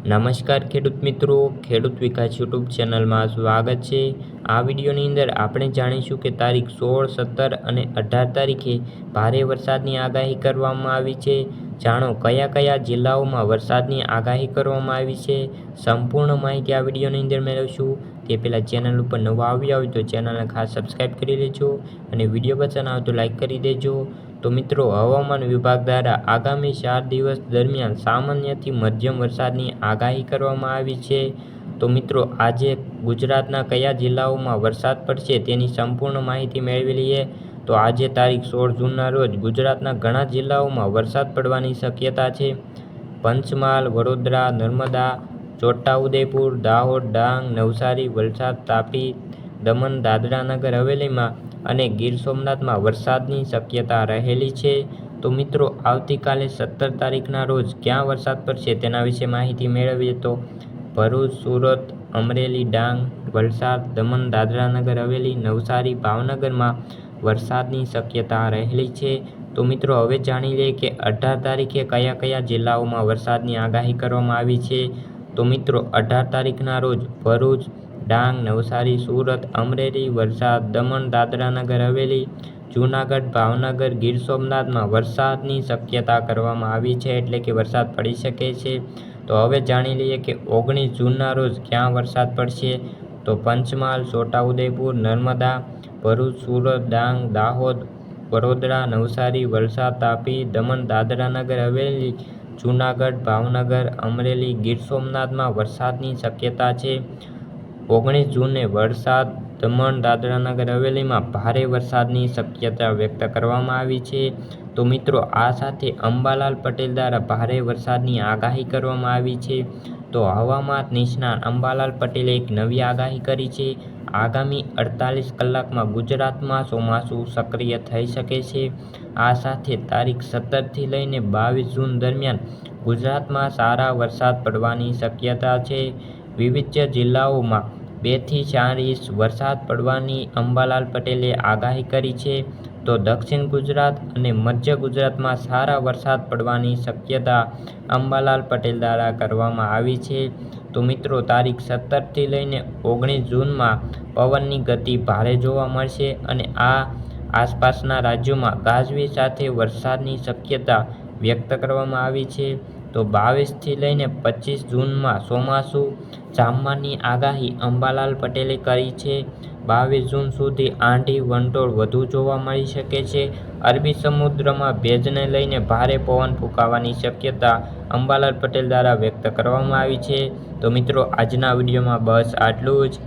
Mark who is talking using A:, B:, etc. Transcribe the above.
A: નમસ્કાર ખેડૂત મિત્રો, ખેડૂત વિકાસ યુટ્યુબ ચેનલમાં સ્વાગત છે. આ વિડીયોની અંદર આપણે જાણીશું કે તારીખ સોળ, સત્તર અને અઢાર તારીખે ભારે વરસાદની આગાહી કરવામાં આવી છે. જાણો કયા કયા જિલ્લાઓમાં વરસાદની આગાહી કરવામાં આવી છે. સંપૂર્ણ માહિતી આ વિડીયોની અંદર મેળવશું. તે પહેલાં ચેનલ ઉપર નવા આવ્યા હોય તો ચેનલને ખાસ સબસ્ક્રાઈબ કરી લેજો અને વીડિયો પસંદ આવે તો લાઈક કરી દેજો. તો મિત્રો, હવામાન વિભાગ દ્વારા આગામી ચાર દિવસ દરમિયાન સામાન્યથી મધ્યમ વરસાદની આગાહી કરવામાં આવી છે. તો મિત્રો, આજે ગુજરાતના કયા જિલ્લાઓમાં વરસાદ પડશે તેની સંપૂર્ણ માહિતી મેળવી લઈએ. તો આજે તારીખ સોળ જૂનના રોજ ગુજરાતના ઘણા જિલ્લાઓમાં વરસાદ પડવાની શક્યતા છે. પંચમહાલ, વડોદરા, નર્મદા, છોટાઉદેપુર, દાહોદ, ડાંગ, નવસારી, વલસાડ, તાપી દમણ દાદરાનગર હવેલીમાં અને ગીર સોમનાથમાં વરસાદની શક્યતા રહેલી છે. તો મિત્રો, આવતીકાલે સત્તર તારીખના રોજ ક્યાં વરસાદ પડશે તેના વિશે માહિતી મેળવીએ તો ભરૂચ, સુરત, અમરેલી, ડાંગ, વલસાડ, દમણ દાદરાનગર હવેલી, નવસારી, ભાવનગરમાં વરસાદની શક્યતા રહેલી છે. તો મિત્રો, હવે જાણી લઈએ કે અઢાર તારીખે કયા કયા જિલ્લાઓમાં વરસાદની આગાહી કરવામાં આવી છે. તો મિત્રો, અઢાર તારીખના રોજ ભરૂચ ડાંગ, નવસારી, સુરત, અમરેલી, વલસાડ, દમણ, દાદરાનગર, હવેલી, જૂનાગઢ, ભાવનગર, ગીર સોમનાથમાં વરસાદની શક્યતા કરવામાં આવી છે એટલે કે વરસાદ પડી શકે છે. તો હવે જાણી લઈએ કે ઓગણીસ જૂનના રોજ ક્યાં વરસાદ પડશે? તો પંચમહાલ, છોટાઉદેપુર, નર્મદા, ભરૂચ, સુરત, ડાંગ, દાહોદ, વડોદરા, નવસારી, વલસાડ, તાપી, દમણ, દાદરાનગર, હવેલી, જૂનાગઢ, ભાવનગર, અમરેલી, ગીર સોમનાથમાં વરસાદની શક્યતા છે. ઓગણીસ જૂને વરસાદ દમણ દાદરાનગર હવેલીમાં ભારે વરસાદની શક્યતા વ્યક્ત કરવામાં આવી છે. તો મિત્રો, આ સાથે અંબાલાલ પટેલ દ્વારા ભારે વરસાદની આગાહી કરવામાં આવી છે. તો હવામાન નિષ્ણાત અંબાલાલ પટેલે એક નવી આગાહી કરી છે. આગામી અડતાલીસ કલાકમાં ગુજરાતમાં ચોમાસું સક્રિય થઈ શકે છે. આ સાથે તારીખ સત્તરથી લઈને બાવીસ જૂન દરમિયાન ગુજરાતમાં સારા વરસાદ પડવાની શક્યતા છે. વિવિધ જિલ્લાઓમાં બેથી ચાર ઇંચ વરસાદ પડવાની અંબાલાલ પટેલે આગાહી કરી છે, તો દક્ષિણ ગુજરાત અને મધ્ય ગુજરાતમાં સારા વરસાદ પડવાની શક્યતા અંબાલાલ પટેલ દ્વારા કરવામાં આવી છે. તો મિત્રો, તારીખ સત્તરથી લઈને ઓગણીસ જૂનમાં પવનની ગતિ ભારે જોવા મળશે અને આ આસપાસના રાજ્યોમાં ગાજવી સાથે વરસાદની શક્યતા વ્યક્ત કરવામાં આવી છે. તો બાવીસથી લઈને પચીસ જૂનમાં ચોમાસું જામવાની આગાહી અંબાલાલ પટેલે કરી છે. બાવીસ જૂન સુધી આંધી વંટોળ વધુ જોવા મળી શકે છે. અરબી સમુદ્રમાં ભેજને લઈને ભારે પવન ફૂંકાવાની શક્યતા અંબાલાલ પટેલ દ્વારા વ્યક્ત કરવામાં આવી છે. તો મિત્રો, આજના વિડીયોમાં બસ આટલું જ.